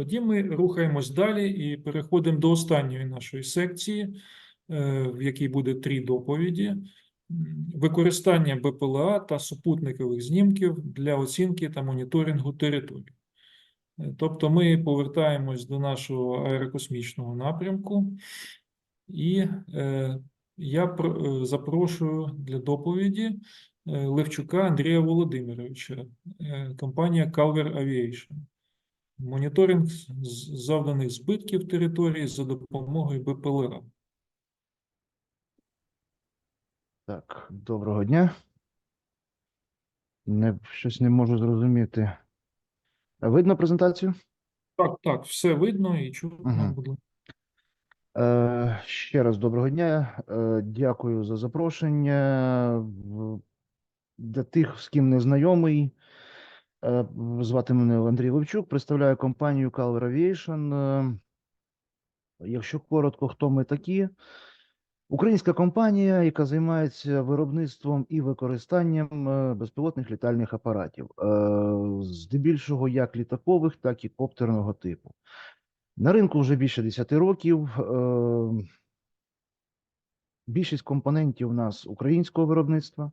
Тоді ми рухаємось далі і переходимо до останньої нашої секції, е, в якій буде три доповіді. Використання БПЛА та супутникових знімків для оцінки та моніторингу територій. Е, Тобто ми повертаємось до нашого аерокосмічного напрямку, і е, я запрошую для доповіді Левчука Андрія Володимировича, компанія Calver Aviation. Моніторинг завданих збитків території за допомогою БПЛА. Так, доброго дня. Не, щось не можу зрозуміти. Видно презентацію? Так, так, все видно і чутно, будь. Е, ще раз доброго дня. Е, дякую за запрошення. Для тих, з ким не знайомий, звати мене Андрій Левчук, представляю компанію Calver Aviation. Е, Якщо коротко, хто ми такі? Українська компанія, яка займається виробництвом і використанням е, безпілотних літальних апаратів, е, здебільшого як літакових, так і коптерного типу. На ринку вже більше 10 років. Більшість компонентів у нас українського виробництва.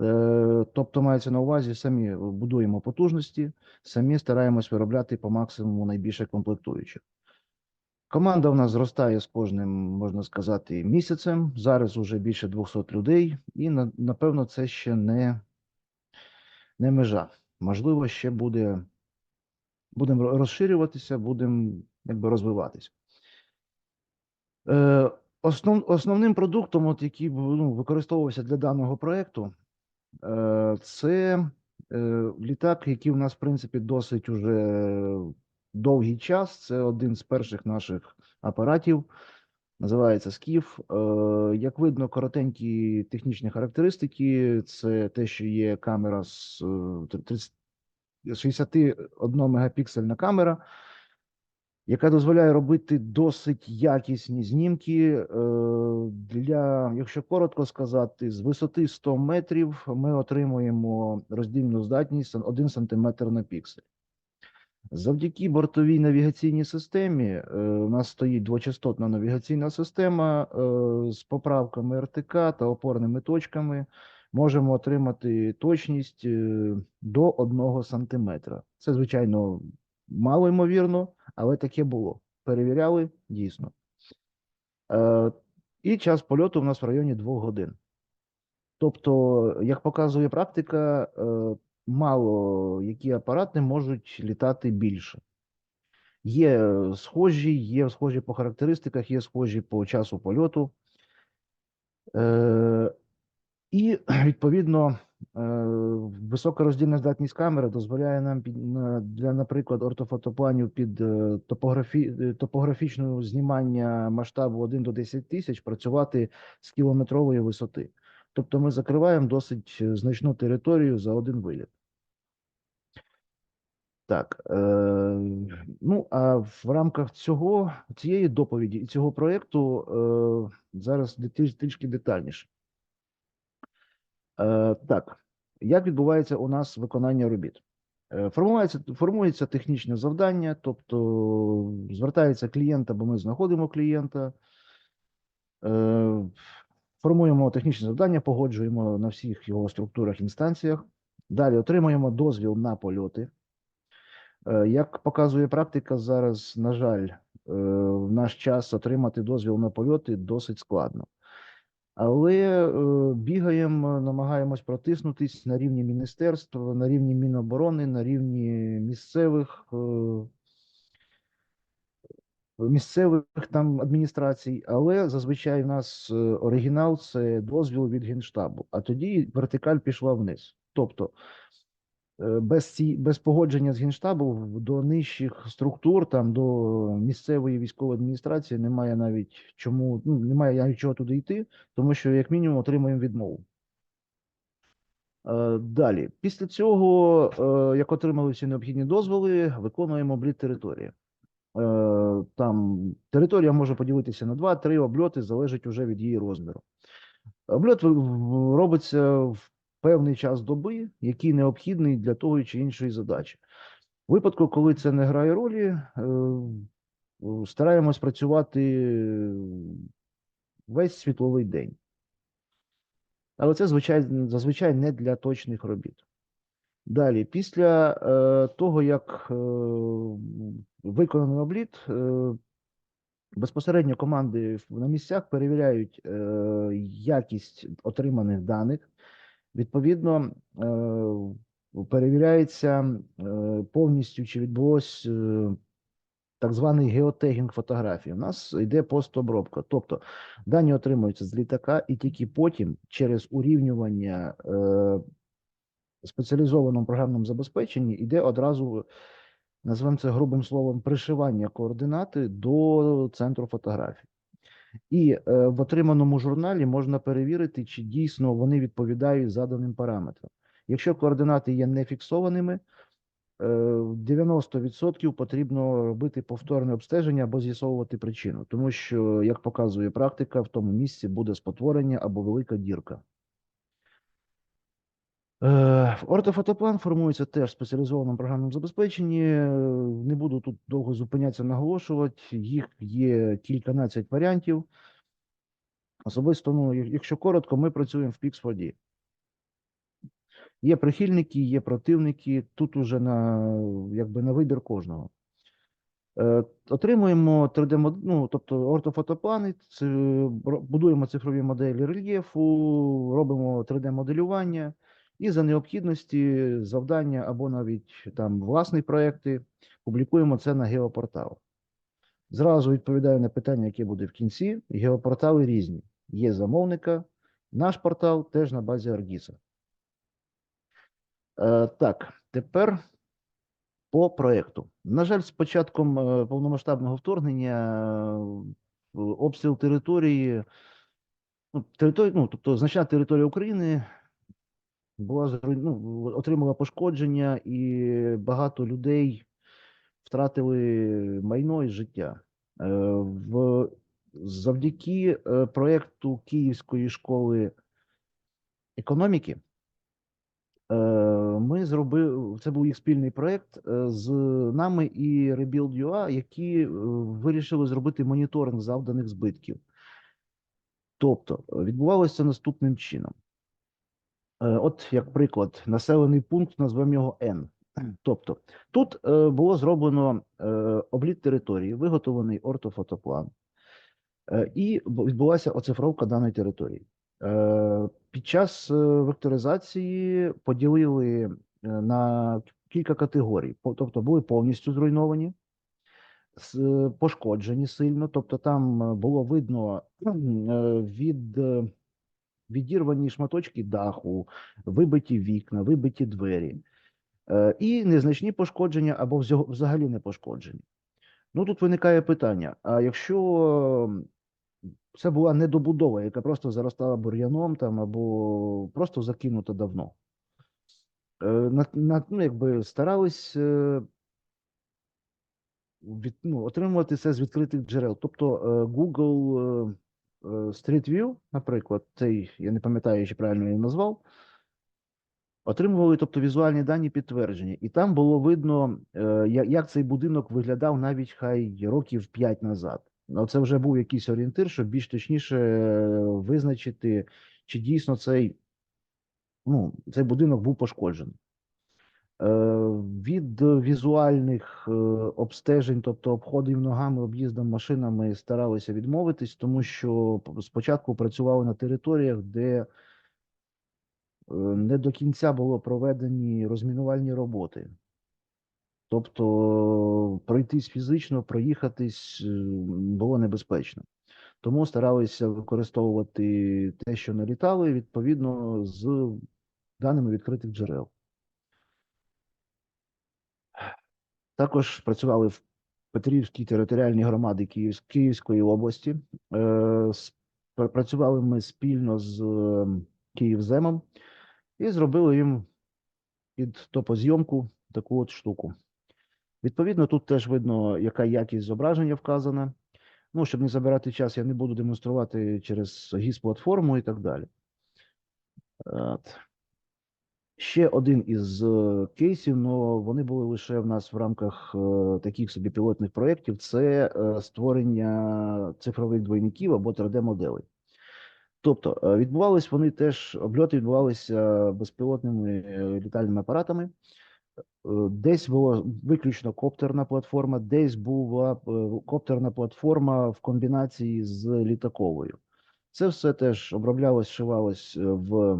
Е, Тобто мається на увазі, самі будуємо потужності, самі стараємось виробляти по максимуму найбільше комплектуючих. Команда в нас зростає з кожним, можна сказати, місяцем. Зараз уже більше 200 людей, і на- напевно це ще не, не межа. Можливо, ще буде будемо розширюватися, будемо якби розвиватися. Е, основ, основним продуктом, от, який ну, використовувався для даного проєкту, це е, літак, який у нас, в принципі, досить уже довгий час. Це один з перших наших апаратів. Називається Скіф. Е, Як видно, коротенькі технічні характеристики. Це те, що є камера з е, 30 61 мегапіксельна камера, яка дозволяє робити досить якісні знімки. Е, Для, якщо коротко сказати, з висоти 100 метрів ми отримуємо роздільну здатність 1 см на піксель. Завдяки бортовій навігаційній системі е, у нас стоїть двочастотна навігаційна система е, з поправками РТК та опорними точками. Можемо отримати точність до 1 см. Це, звичайно, мало ймовірно, але таке було. Перевіряли дійсно. Е, І час польоту у нас в районі 2 годин. Тобто, як показує практика, е, мало які апарати можуть літати більше. Є схожі, є схожі по характеристиках, є схожі по часу польоту. Е, І відповідно висока роздільна здатність камери дозволяє нам для, наприклад, ортофотопланів під е, топографі, е, топографічного знімання масштабу 1 до 10 тисяч працювати з кілометрової висоти. Тобто ми закриваємо досить е, значну територію за один виліт. Так, е, ну а в рамках цього цієї доповіді і цього проєкту е, зараз трішки детальніше. Е, так, як відбувається у нас виконання робіт? Е, формується, формується технічне завдання, тобто звертається клієнт, або ми знаходимо клієнта, е, формуємо технічне завдання, погоджуємо на всіх його структурах, інстанціях. Далі отримуємо дозвіл на польоти. Е, Як показує практика, зараз, на жаль, в наш час отримати дозвіл на польоти досить складно. Але е, бігаємо, намагаємось протиснутись на рівні міністерства, на рівні Міноборони, на рівні місцевих е, місцевих там адміністрацій, але зазвичай в нас е, оригінал це дозвіл від Генштабу, а тоді вертикаль пішла вниз. Тобто без, ці, без погодження з Генштабу до нижчих структур, там до місцевої військової адміністрації немає навіть чому, ну, немає чого туди йти, тому що як мінімум отримуємо відмову. Е, Далі, після цього, е, як отримали всі необхідні дозволи, виконуємо обліт території. Е, Там територія може поділитися на два-три обльоти, залежить уже від її розміру. Обльот робиться в певний час доби, який необхідний для того чи іншої задачі. У випадку, коли це не грає ролі, е, стараємось працювати весь світловий день. Але це зазвичай не для точних робіт. Далі, після е, того, як е, виконаний обліт, е, безпосередньо команди на місцях перевіряють е, якість отриманих даних. Відповідно, е, перевіряється е, повністю, чи відбулось е, так званий геотегінг фотографії. У нас йде постобробка. Тобто дані отримуються з літака, і тільки потім через урівнювання спеціалізованому програмному забезпеченні йде одразу, називаємо це грубим словом, пришивання координати до центру фотографій. І е, в отриманому журналі можна перевірити, чи дійсно вони відповідають заданим параметрам. Якщо координати є нефіксованими, е, 90% потрібно робити повторне обстеження або з'ясовувати причину, тому що, як показує практика, в тому місці буде спотворення або велика дірка. Е, Ортофотоплан формується теж в спеціалізованому програмному забезпеченні. Е, Не буду тут довго зупинятися, наголошувати. Їх є кільканадцять варіантів. Особисто, ну, якщо коротко, ми працюємо в Pix4D. Є прихильники, є противники. Тут уже на, якби на вибір кожного. Е, Отримуємо 3D мод- ну, тобто ортофотоплани, будуємо цифрові моделі рельєфу, робимо 3D-моделювання і за необхідності завдання або навіть там власні проекти публікуємо це на геопортал. Зразу відповідаю на питання, яке буде в кінці. Геопортали різні. Є замовника, наш портал теж на базі Аргіса. Е, так, тепер по проекту. На жаль, з початком е, повномасштабного вторгнення е, обстріл території, ну, території, ну, тобто значна територія України була ну, отримала пошкодження, і багато людей втратили майно і життя. Е, В завдяки е, проекту Київської школи економіки. Е, Ми зробили це був їх спільний проект е, з нами і Rebuild.ua, які вирішили зробити моніторинг завданих збитків. Тобто відбувалося наступним чином. Е, От, як приклад, населений пункт, назвемо його N. Тобто, тут е, було зроблено е, обліт території, виготовлений ортофотоплан, і відбулася оцифровка даної території. Під час векторизації поділили на кілька категорій. Тобто були повністю зруйновані, пошкоджені сильно. Тобто, там було видно від відірвані шматочки даху, вибиті вікна, вибиті двері, Е, і незначні пошкодження або взагалі не пошкоджені. Ну тут виникає питання: а якщо це була недобудова, яка просто заростала бур'яном там або просто закинута давно. Е, На, на, ну, якби старались е, від, ну, отримувати це з відкритих джерел. Тобто Google Street View, наприклад, цей, я не пам'ятаю, чи правильно я назвав, отримували тобто, візуальні дані підтвердження. І там було видно, е, як цей будинок виглядав навіть хай років 5 назад. Ну, це вже був якийсь орієнтир, щоб більш точніше е, визначити, чи дійсно цей, ну, цей будинок був пошкоджений. Е, Від візуальних е, обстежень, тобто обходів ногами, об'їздом машинами, старалися відмовитись, тому що спочатку працювали на територіях, де е, не до кінця було проведені розмінувальні роботи. Тобто пройтись фізично, проїхатись було небезпечно. Тому старалися використовувати те, що налітали, відповідно з даними відкритих джерел. Також працювали в Петрівській територіальній громаді Київ, Київської області. Е, Працювали ми спільно з е, Київземом і зробили їм під топозйомку таку от штуку. Відповідно, тут теж видно, яка якість зображення вказана. Ну, щоб не забирати час, я не буду демонструвати через GIS-платформу і так далі. От. Ще один із е, кейсів, але вони були лише в нас в рамках е, таких собі пілотних проєктів. Це е, створення цифрових двойників або 3D-моделей. Тобто відбувались вони теж обльоти відбувалися безпілотними літальними апаратами. Десь була виключно коптерна платформа, десь була коптерна платформа в комбінації з літаковою. Це все теж оброблялось, шивалось в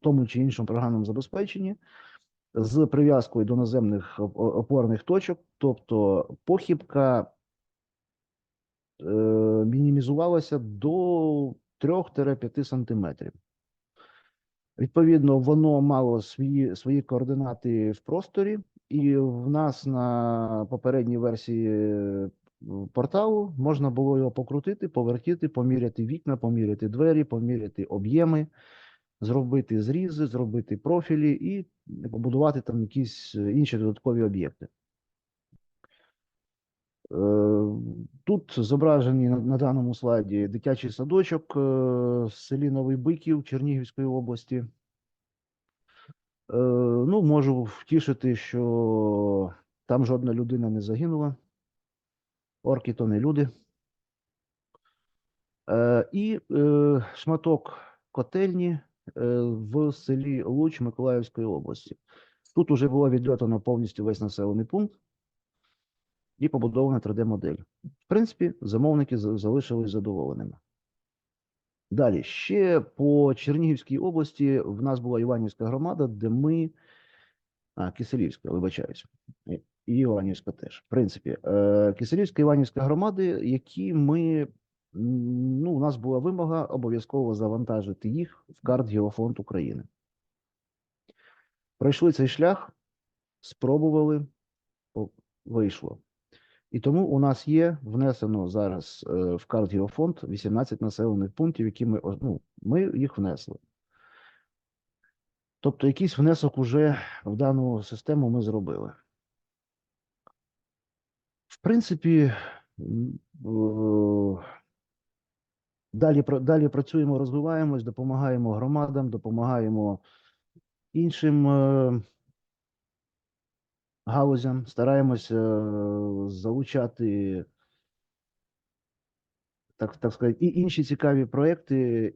тому чи іншому програмному забезпеченні з прив'язкою до наземних опорних точок, тобто похибка е, мінімізувалася до 3-5 сантиметрів. Відповідно, воно мало свої, свої координати в просторі, і в нас на попередній версії е, порталу можна було його покрутити, повертіти, поміряти вікна, поміряти двері, поміряти об'єми, зробити зрізи, зробити профілі і побудувати там якісь е, інші додаткові об'єкти. Е, Тут зображені на, даному слайді дитячий садочок е, в селі Новий Биків Чернігівської області. Е, Ну, можу втішити, що там жодна людина не загинула. Орки то не люди. Е, І е, шматок котельні е, в селі Луч Миколаївської області. Тут уже було відльотано повністю весь населений пункт і побудована 3D-модель. В принципі, замовники залишились задоволеними. Далі, ще по Чернігівській області в нас була Іванівська громада, де ми. А, Киселівська, вибачаюсь. І і Іванівська теж. В принципі, е, Киселівська і Іванівська громади, які ми. Ну, у нас була вимога обов'язково завантажити їх в карт Геофонд України. Пройшли цей шлях, спробували, вийшло. І тому у нас є внесено зараз е, в карт Геофонд 18 населених пунктів, які ми, ну, ми їх внесли. Тобто якийсь внесок уже в дану систему ми зробили. В принципі, е, далі, далі працюємо, розвиваємось, допомагаємо громадам, допомагаємо іншим е, галузям, стараємося е, залучати, так, так сказати, і інші цікаві проекти.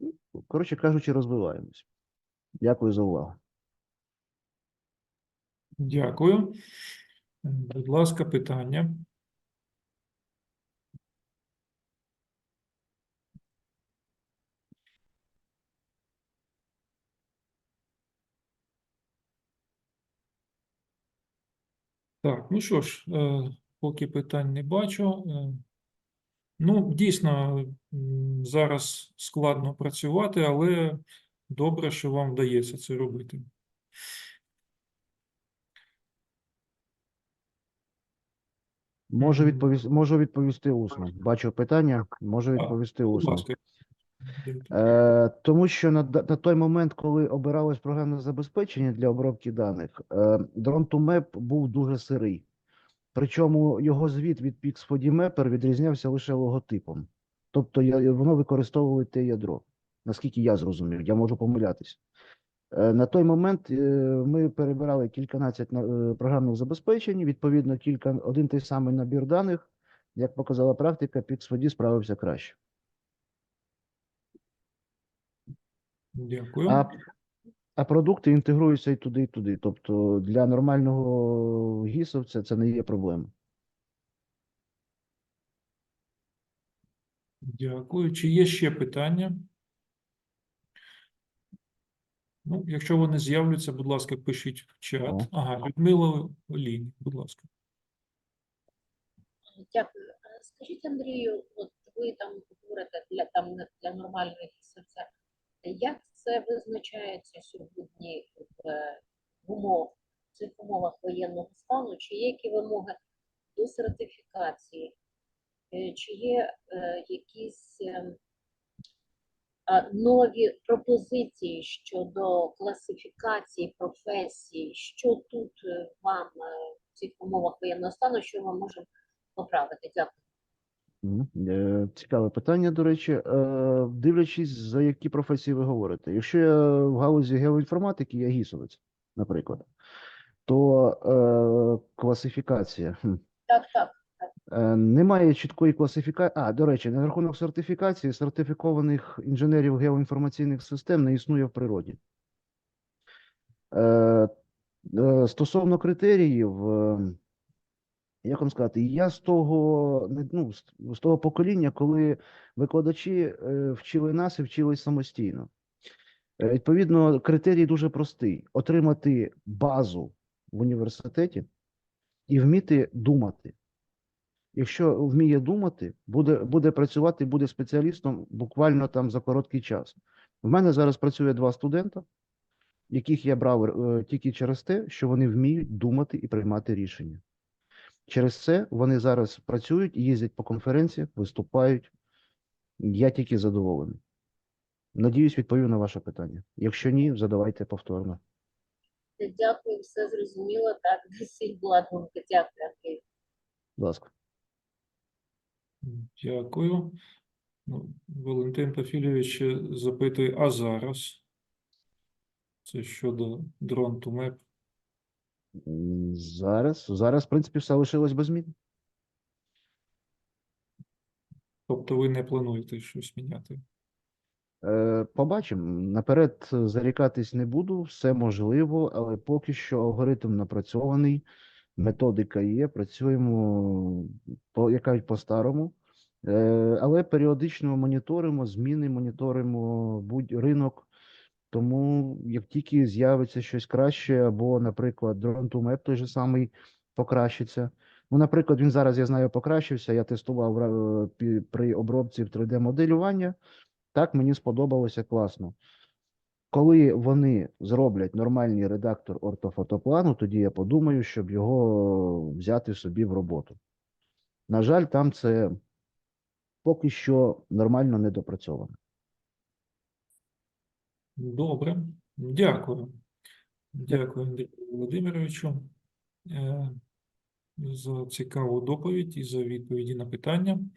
Ну, Коротше кажучи, розвиваємось. Дякую за увагу. Дякую. Будь ласка, питання. Так, ну що ж, е, поки питань не бачу. е, Ну, дійсно, зараз складно працювати, але добре, що вам вдається це робити. Можу відповісти, можу відповісти усно. Бачу питання, можу відповісти усно. Е, тому що на, на той момент, коли обиралось програмне забезпечення для обробки даних, е, Drone2Map був дуже сирий. Причому його звіт від Pix4D відрізнявся лише логотипом. Тобто я, воно використовувало те ядро, наскільки я зрозумів, я можу помилятись. Е, На той момент е, ми перебирали кільканадцять е, програмних забезпечень, відповідно, кілька, один той самий набір даних. Як показала практика, Pix4D справився краще. Дякую. А, а продукти інтегруються і туди, і туди. Тобто для нормального гісовця це не є проблема. Дякую. Чи є ще питання? Ну, якщо вони з'являться, будь ласка, пишіть в чат. О. Ага, Людмила Лінь, будь ласка. Дякую. Скажіть, Андрію, от ви там говорите для там для нормального серця, як це визначається сьогодні в, е, в умов, в цих умовах воєнного стану? Чи є які вимоги до сертифікації? Е, Чи є е, якісь нові пропозиції щодо класифікації професій? Що тут вам в цих умовах воєнного стану, що ми можемо поправити? Дякую. Е, Цікаве питання, до речі. Е, Дивлячись, за які професії ви говорите. Якщо я в галузі геоінформатики, я гісовець, наприклад, то е, класифікація. Так, так. Е, Немає чіткої класифікації. А, до речі, на рахунок сертифікації сертифікованих інженерів геоінформаційних систем не існує в природі. Е, Стосовно критеріїв, е, як вам сказати, я з того, ну, з- того покоління, коли викладачі е, вчили нас і вчились самостійно. Е, Відповідно, критерій дуже простий: отримати базу в університеті і вміти думати. Якщо вміє думати, буде, буде працювати, буде спеціалістом буквально там за короткий час. В мене зараз працює два студента, яких я брав е, тільки через те, що вони вміють думати і приймати рішення. Через це вони зараз працюють, їздять по конференціях, виступають. Я тільки задоволений. Надіюсь, відповів на ваше питання. Якщо ні, задавайте повторно. Дякую, все зрозуміло. Так, всіх була думка. Дякую, Андрій. Будь ласка. Дякую. Ну, Валентин Пафілійович е, запитує, а зараз? Це щодо Map. М, Зараз, зараз, в принципі, все лишилось без змін. Тобто ви не плануєте щось міняти? Е, Побачимо. Наперед зарікатись не буду, все можливо, але поки що алгоритм напрацьований, методика є, працюємо по, як кажуть, по-старому. Е, Але періодично моніторимо зміни, моніторимо будь ринок. Тому як тільки з'явиться щось краще, або, наприклад, to Map той же самий покращиться. Ну, наприклад, він зараз, я знаю, покращився. Я тестував е, при обробці в 3D-моделювання. Так, мені сподобалося класно. Коли вони зроблять нормальний редактор ортофотоплану, тоді я подумаю, щоб його взяти собі в роботу. На жаль, там це поки що нормально не допрацьовано. Добре, дякую. Дякую, Андрію Володимировичу, е, за цікаву доповідь і за відповіді на питання.